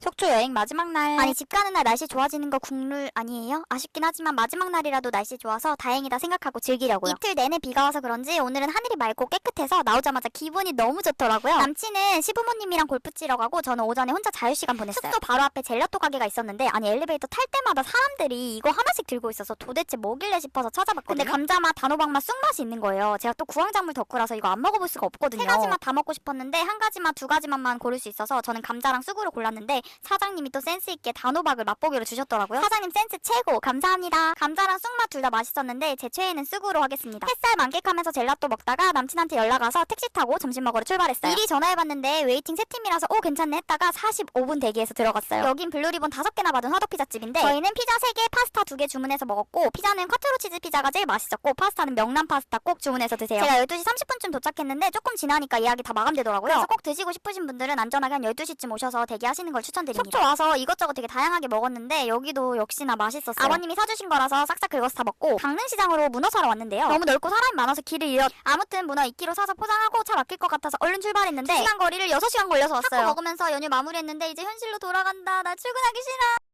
속초 여행 마지막 날. 아니 집 가는 날 날씨 좋아지는 거 국룰 아니에요? 아쉽긴 하지만 마지막 날이라도 날씨 좋아서 다행이다 생각하고 즐기려고요. 이틀 내내 비가 와서 그런지 오늘은 하늘이 맑고 깨끗해서 나오자마자 기분이 너무 좋더라고요. 남친은 시부모님이랑 골프 치러 가고 저는 오전에 혼자 자유시간 보냈어요. 숙소 바로 앞에 젤라또 가게가 있었는데 아니 엘리베이터 탈 때마다 사람들이 이거 하나씩 들고 있어서 도대체 뭐길래 싶어서 찾아봤거든요. 근데 감자맛, 단호박맛, 쑥맛이 있는 거예요. 제가 또 구황작물 덕후라서 이거 안 먹어볼 수가 없거든요. 세 가지 맛다 먹고 싶었는데 한 가지 맛, 두 가지 맛만 고를 수 있어서 저는 감자랑 쑥으로 골랐는데 사장님이 또 센스 있게 단호박을 맛보기로 주셨더라고요. 사장님 센스 최고 감사합니다. 감자랑 쑥맛 둘 다 맛있었는데 제 최애는 쑥으로 하겠습니다. 햇살 만끽하면서 젤라또 먹다가 남친한테 연락 와서 택시 타고 점심 먹으러 출발했어요. 미리 전화해봤는데 웨이팅 세 팀이라서 오 괜찮네 했다가 45분 대기해서 들어갔어요. 여긴 블루리본 다섯 개나 받은 화덕 피자집인데 저희는 피자 세 개, 파스타 두 개 주문해서 먹었고 피자는 콰트로 치즈 피자가 제일 맛있었고 파스타는 명란 파스타 꼭 주문해서 드세요. 제가 12시 30분쯤 도착했는데 조금 지나니까 예약이 다 마감되더라고요. 그래서 꼭 드시고 싶으신 분들은 안전하게 한 12시쯤 오셔서 대기하시는 걸 추천 드립니다. 속초 와서 이것저것 되게 다양하게 먹었는데 여기도 역시나 맛있었어요. 아버님이 사주신 거라서 싹싹 긁어서 다 먹고 강릉시장으로 문어 사러 왔는데요. 너무 넓고 사람이 많아서 길을 잃었. 아무튼 문어 2kg 사서 포장하고 차 막힐 것 같아서 얼른 출발했는데 2시간 거리를 6시간 걸려서 왔어요. 먹으면서 연휴 마무리했는데 이제 현실로 돌아간다. 나 출근하기 싫어.